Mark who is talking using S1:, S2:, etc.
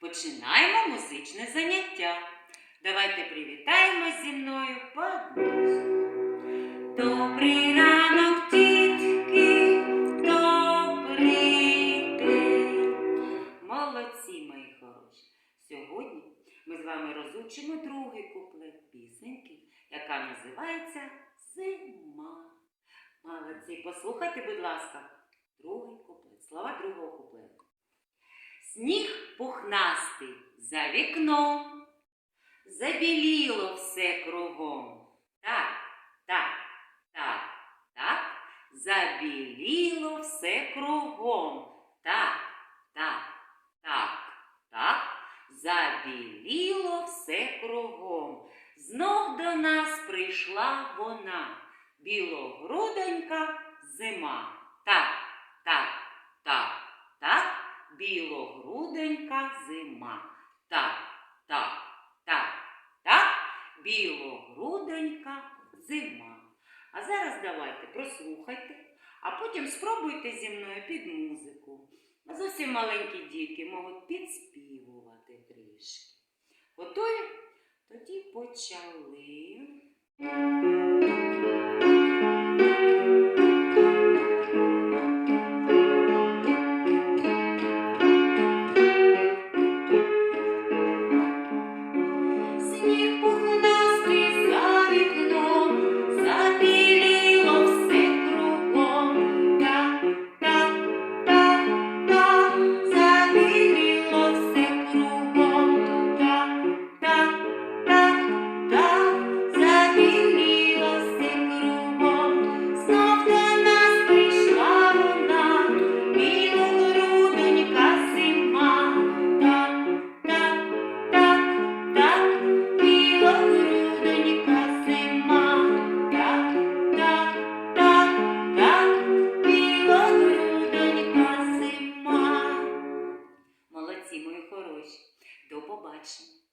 S1: Починаємо музичне заняття. Давайте привітаємось зі мною подушку. Добрий ранок, дітки, добрий день. Молодці, мої хороші. Сьогодні ми з вами розучимо другий куплет пісеньки, яка називається Зима. Молодці, послухайте, будь ласка, другий куплет, слова другого куплету. Сніг пухнастий за вікном, забіліло все кругом. Так, так, так, так, забіліло все кругом. Так, так, так, так, забіліло все кругом. Знов до нас прийшла вона, білогруденька зима. Так, так, так, білогруденька зима. Так, так, так, так, білогруденька зима. А зараз давайте прослухайте, а потім спробуйте зі мною під музику. А зовсім маленькі дітки можуть підспівувати трішки. Готові? Тоді почали. Петрович. До побачення!